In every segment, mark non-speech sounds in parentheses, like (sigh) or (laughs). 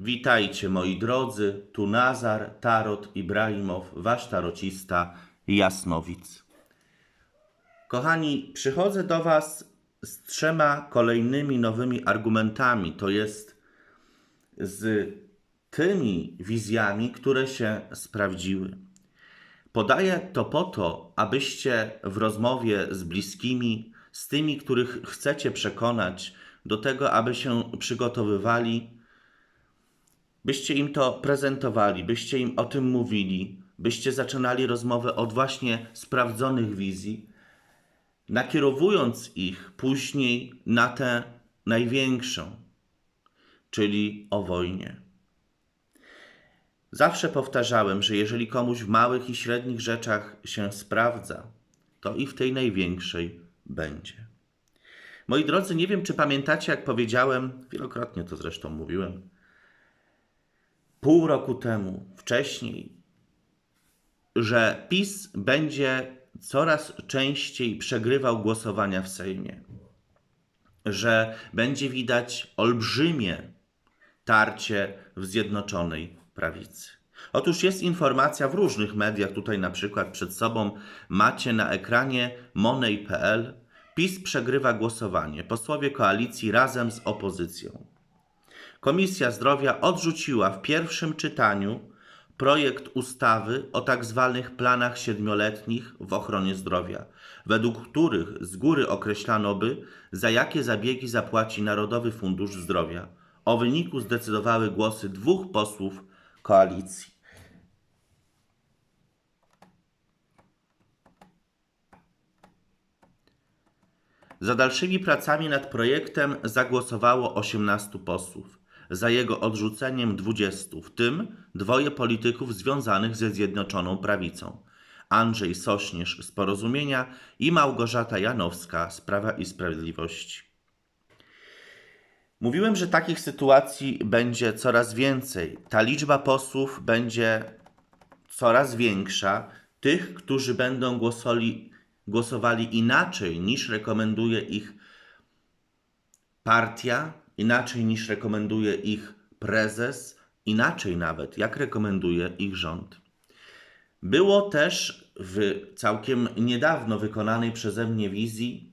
Witajcie moi drodzy, tu Nazar, Tarot Ibrahimow, wasz tarocista Jasnowic. Kochani, przychodzę do was z trzema kolejnymi nowymi argumentami, to jest z tymi wizjami, które się sprawdziły. Podaję to po to, abyście w rozmowie z bliskimi, z tymi, których chcecie przekonać do tego, aby się przygotowywali, byście im to prezentowali, byście im o tym mówili, byście zaczynali rozmowę od właśnie sprawdzonych wizji, nakierowując ich później na tę największą, czyli o wojnie. Zawsze powtarzałem, że jeżeli komuś w małych i średnich rzeczach się sprawdza, to i w tej największej będzie. Moi drodzy, nie wiem, czy pamiętacie, jak powiedziałem, wielokrotnie to zresztą mówiłem, pół roku temu, wcześniej, że PiS będzie coraz częściej przegrywał głosowania w Sejmie, że będzie widać olbrzymie tarcie w Zjednoczonej Prawicy. Otóż jest informacja w różnych mediach, tutaj na przykład przed sobą macie na ekranie monej.pl. PiS przegrywa głosowanie. Posłowie koalicji razem z opozycją. Komisja Zdrowia odrzuciła w pierwszym czytaniu projekt ustawy o tak zwanych planach siedmioletnich w ochronie zdrowia, według których z góry określano by, za jakie zabiegi zapłaci Narodowy Fundusz Zdrowia. O wyniku zdecydowały głosy dwóch posłów koalicji. Za dalszymi pracami nad projektem zagłosowało 18 posłów, za jego odrzuceniem 20, w tym dwoje polityków związanych ze Zjednoczoną Prawicą. Andrzej Sośnierz z Porozumienia i Małgorzata Janowska z Prawa i Sprawiedliwości. Mówiłem, że takich sytuacji będzie coraz więcej. Ta liczba posłów będzie coraz większa. Tych, którzy będą głosowali inaczej niż rekomenduje ich partia, inaczej niż rekomenduje ich prezes, inaczej nawet jak rekomenduje ich rząd. Było też w całkiem niedawno wykonanej przeze mnie wizji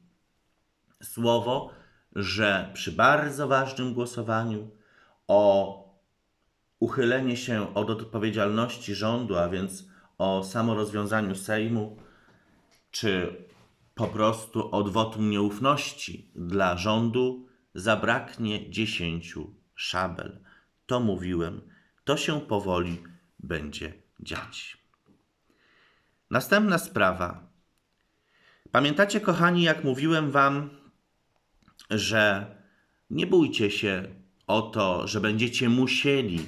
słowo, że przy bardzo ważnym głosowaniu o uchylenie się od odpowiedzialności rządu, a więc o samorozwiązaniu Sejmu, czy po prostu od wotum nieufności dla rządu, zabraknie dziesięciu szabel. To mówiłem, to się powoli będzie dziać. Następna sprawa. Pamiętacie, kochani, jak mówiłem Wam, że nie bójcie się o to, że będziecie musieli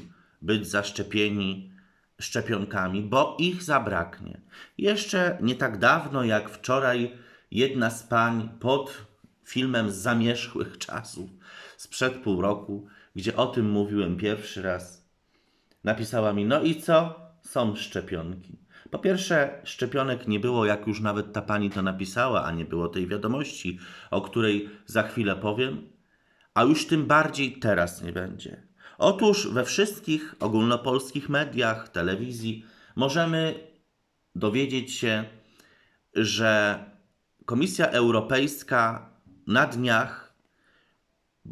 być zaszczepieni szczepionkami, bo ich zabraknie. Jeszcze nie tak dawno, jak wczoraj, jedna z pań pod filmem z zamierzchłych (laughs) czasów, sprzed pół roku, gdzie o tym mówiłem pierwszy raz, napisała mi: No i co? Są szczepionki. Po pierwsze, szczepionek nie było, jak już nawet ta pani to napisała, a nie było tej wiadomości, o której za chwilę powiem, a już tym bardziej teraz nie będzie. Otóż we wszystkich ogólnopolskich mediach, telewizji możemy dowiedzieć się, że Komisja Europejska na dniach,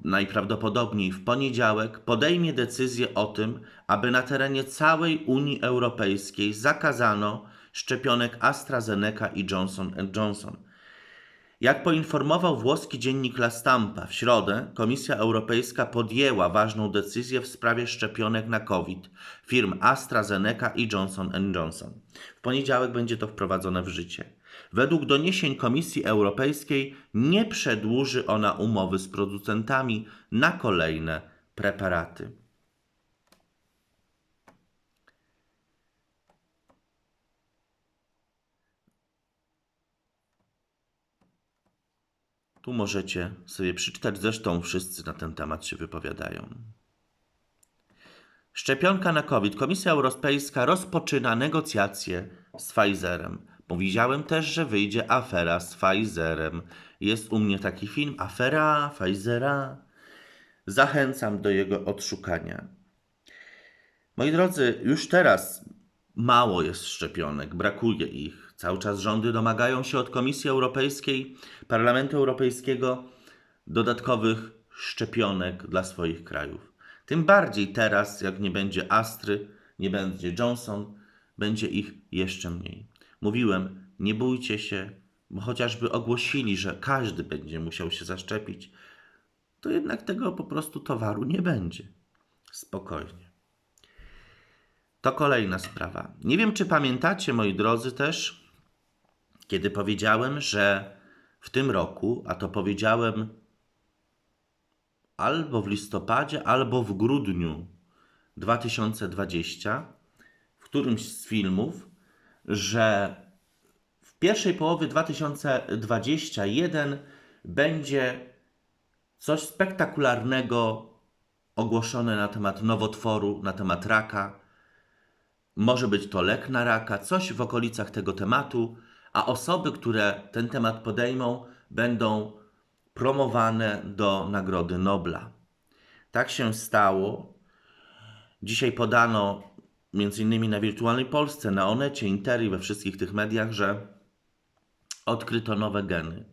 najprawdopodobniej w poniedziałek, podejmie decyzję o tym, aby na terenie całej Unii Europejskiej zakazano szczepionek AstraZeneca i Johnson Johnson. Jak poinformował włoski dziennik La Stampa w środę, Komisja Europejska podjęła ważną decyzję w sprawie szczepionek na COVID firm AstraZeneca i Johnson Johnson. W poniedziałek będzie to wprowadzone w życie. Według doniesień Komisji Europejskiej nie przedłuży ona umowy z producentami na kolejne preparaty. Tu możecie sobie przeczytać, zresztą wszyscy na ten temat się wypowiadają. Szczepionka na COVID. Komisja Europejska rozpoczyna negocjacje z Pfizerem. Powiedziałem też, że wyjdzie afera z Pfizerem. Jest u mnie taki film, afera Pfizera. Zachęcam do jego odszukania. Moi drodzy, już teraz mało jest szczepionek, brakuje ich. Cały czas rządy domagają się od Komisji Europejskiej, Parlamentu Europejskiego dodatkowych szczepionek dla swoich krajów. Tym bardziej teraz, jak nie będzie Astry, nie będzie Johnson, będzie ich jeszcze mniej. Mówiłem, nie bójcie się, bo chociażby ogłosili, że każdy będzie musiał się zaszczepić, to jednak tego po prostu towaru nie będzie. Spokojnie. To kolejna sprawa. Nie wiem, czy pamiętacie, moi drodzy, też, kiedy powiedziałem, że w tym roku, a to powiedziałem albo w listopadzie, albo w grudniu 2020, w którymś z filmów, że w pierwszej połowie 2021 będzie coś spektakularnego ogłoszone na temat nowotworu, na temat raka. Może być to lek na raka, coś w okolicach tego tematu, a osoby, które ten temat podejmą, będą promowane do Nagrody Nobla. Tak się stało. Dzisiaj podano między innymi na Wirtualnej Polsce, na Onecie, Interi, we wszystkich tych mediach, że odkryto nowe geny.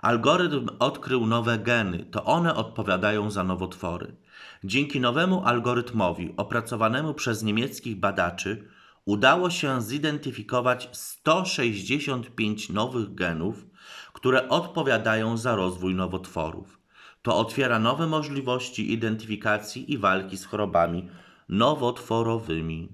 Algorytm odkrył nowe geny, to one odpowiadają za nowotwory. Dzięki nowemu algorytmowi opracowanemu przez niemieckich badaczy udało się zidentyfikować 165 nowych genów, które odpowiadają za rozwój nowotworów. To otwiera nowe możliwości identyfikacji i walki z chorobami nowotworowymi.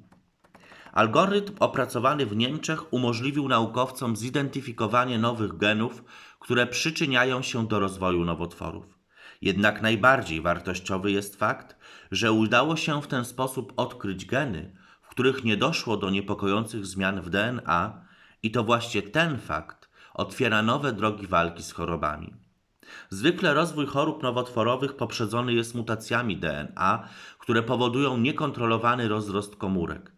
Algorytm opracowany w Niemczech umożliwił naukowcom zidentyfikowanie nowych genów, które przyczyniają się do rozwoju nowotworów. Jednak najbardziej wartościowy jest fakt, że udało się w ten sposób odkryć geny, w których nie doszło do niepokojących zmian w DNA, i to właśnie ten fakt otwiera nowe drogi walki z chorobami. Zwykle rozwój chorób nowotworowych poprzedzony jest mutacjami DNA, które powodują niekontrolowany rozrost komórek.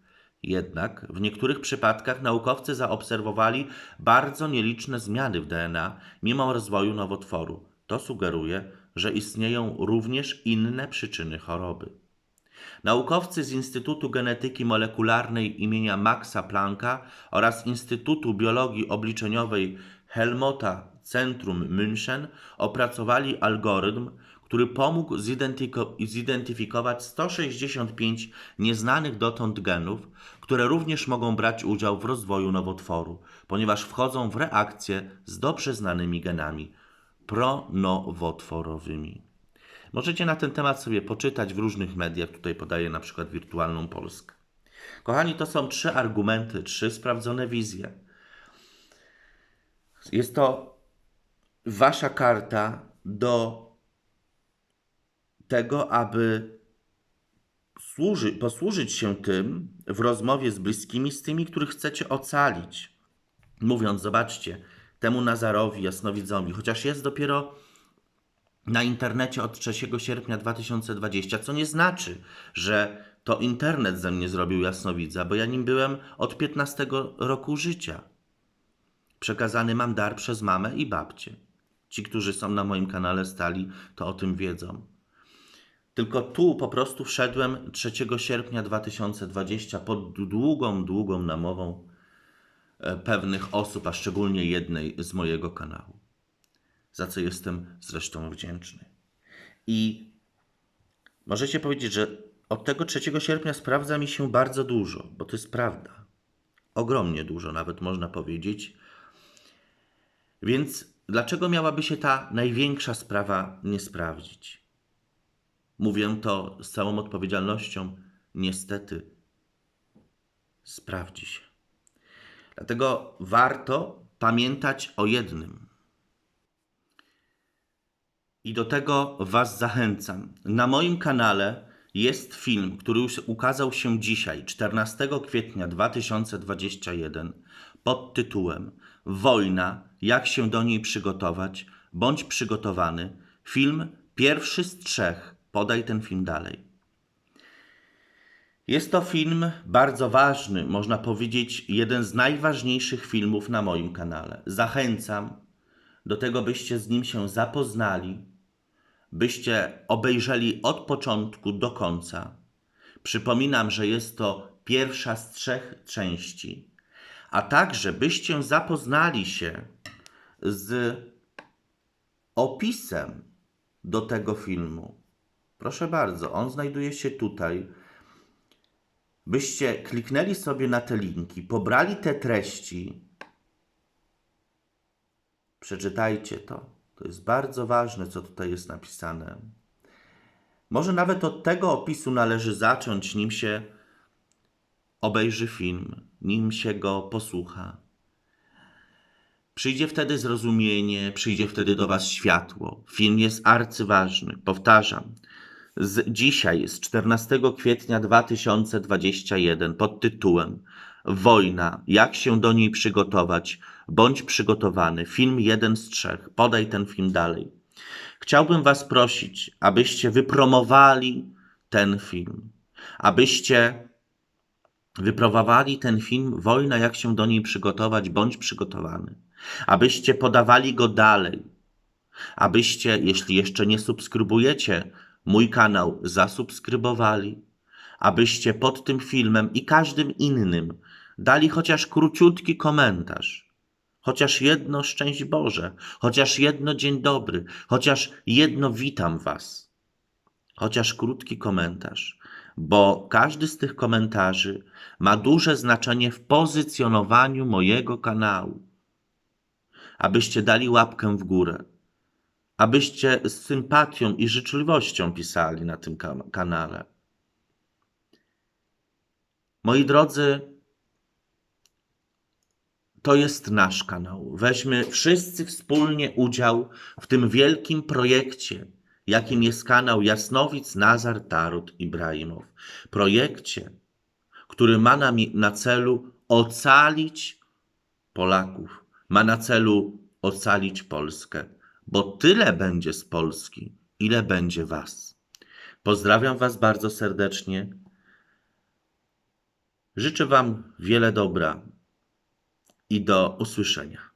Jednak w niektórych przypadkach naukowcy zaobserwowali bardzo nieliczne zmiany w DNA mimo rozwoju nowotworu. To sugeruje, że istnieją również inne przyczyny choroby. Naukowcy z Instytutu Genetyki Molekularnej imienia Maxa Plancka oraz Instytutu Biologii Obliczeniowej Helmota Centrum München opracowali algorytm, który pomógł zidentyfikować 165 nieznanych dotąd genów, które również mogą brać udział w rozwoju nowotworu, ponieważ wchodzą w reakcję z dobrze znanymi genami pronowotworowymi. Możecie na ten temat sobie poczytać w różnych mediach, tutaj podaję na przykład Wirtualną Polskę. Kochani, to są trzy argumenty, trzy sprawdzone wizje. Jest to wasza karta do tego, aby służy, posłużyć się tym w rozmowie z bliskimi, z tymi, których chcecie ocalić. Mówiąc, zobaczcie, temu Nazarowi, jasnowidzowi, chociaż jest dopiero na internecie od 3 sierpnia 2020, co nie znaczy, że to internet ze mnie zrobił jasnowidza, bo ja nim byłem od 15 roku życia. Przekazany mam dar przez mamę i babcię. Ci, którzy są na moim kanale stali, to o tym wiedzą. Tylko tu po prostu wszedłem 3 sierpnia 2020 pod długą, długą namową e, pewnych osób, a szczególnie jednej z mojego kanału. Za co jestem zresztą wdzięczny. I możecie powiedzieć, że od tego 3 sierpnia sprawdza mi się bardzo dużo, bo to jest prawda. Ogromnie dużo, nawet można powiedzieć. Więc dlaczego miałaby się ta największa sprawa nie sprawdzić? Mówię to z całą odpowiedzialnością. Niestety sprawdzi się. Dlatego warto pamiętać o jednym. I do tego Was zachęcam. Na moim kanale jest film, który ukazał się dzisiaj, 14 kwietnia 2021, pod tytułem Wojna, jak się do niej przygotować, bądź przygotowany. Film pierwszy z trzech Podaj ten film dalej. Jest to film bardzo ważny, można powiedzieć, jeden z najważniejszych filmów na moim kanale. Zachęcam do tego, byście z nim się zapoznali, byście obejrzeli od początku do końca, Przypominam, że jest to pierwsza z trzech części, a także byście zapoznali się z opisem do tego filmu. Proszę bardzo, on znajduje się tutaj. Byście kliknęli sobie na te linki, pobrali te treści, przeczytajcie to. To jest bardzo ważne, co tutaj jest napisane. Może nawet od tego opisu należy zacząć, nim się obejrzy film, nim się go posłucha. Przyjdzie wtedy zrozumienie, przyjdzie wtedy do Was światło. Film jest arcyważny. Powtarzam. Z dzisiaj, z 14 kwietnia 2021, pod tytułem Wojna. Jak się do niej przygotować? Bądź przygotowany. Film jeden z trzech. Podaj ten film dalej. Chciałbym Was prosić, abyście wypromowali ten film, abyście wypromowali ten film Wojna, jak się do niej przygotować, bądź przygotowany, abyście podawali go dalej, abyście, jeśli jeszcze nie subskrybujecie mój kanał, zasubskrybowali, abyście pod tym filmem i każdym innym dali chociaż króciutki komentarz, chociaż jedno szczęść Boże, chociaż jedno dzień dobry, chociaż jedno witam Was, chociaż krótki komentarz, bo każdy z tych komentarzy ma duże znaczenie w pozycjonowaniu mojego kanału. Abyście dali łapkę w górę, abyście z sympatią i życzliwością pisali na tym kan- kanale. Moi drodzy, to jest nasz kanał. Weźmy wszyscy wspólnie udział w tym wielkim projekcie, jakim jest kanał Jasnowic Nazar Tarut Ibrahimow. Projekcie, który ma na, na celu ocalić Polaków, ma na celu ocalić Polskę, bo tyle będzie z Polski, ile będzie Was. Pozdrawiam Was bardzo serdecznie. Życzę Wam wiele dobra i do usłyszenia.